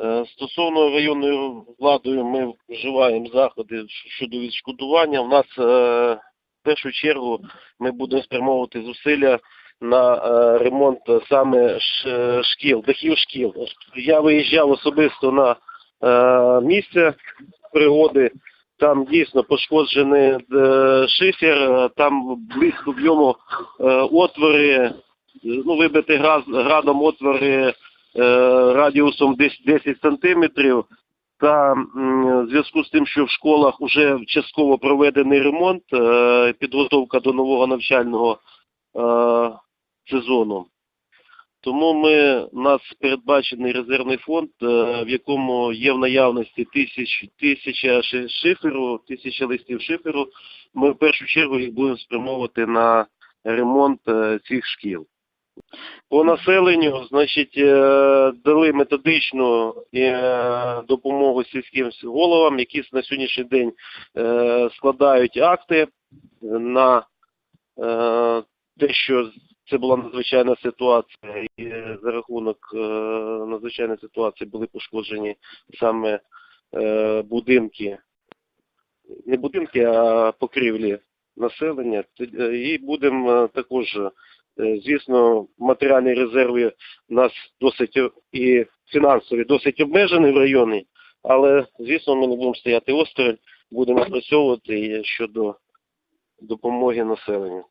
Е, Стосовно районною владою ми вживаємо заходи щодо відшкодування. У нас е, в першу чергу ми будемо спрямовувати зусилля на е, ремонт саме шкіл, дахів шкіл. Я виїжджав особисто на місце пригоди. Там дійсно пошкоджений шифер, там близько об'єму е, отвори, ну, вибити град, градом отвори радіусом десь 10 сантиметрів. Та в зв'язку з тим, що в школах вже частково проведений ремонт, е, підготовка до нового навчального е, сезону. Тому ми, у нас передбачений резервний фонд, е, в якому є в наявності тисяч, тисяча шиферу, тисяча листів шиферу. Ми в першу чергу їх будемо спрямовувати на ремонт е, цих шкіл. По населенню, значить, е, дали методичну е, допомогу сільським головам, які на сьогоднішній день е, складають акти на те, що це була надзвичайна ситуація, і за рахунок надзвичайної ситуації були пошкоджені саме будинки, не будинки, а покрівлі населення. І будемо також, звісно, матеріальні резерви у нас досить і фінансові досить обмежені в районі, але, звісно, ми не будемо стояти осторонь, будемо працювати щодо допомоги населенню.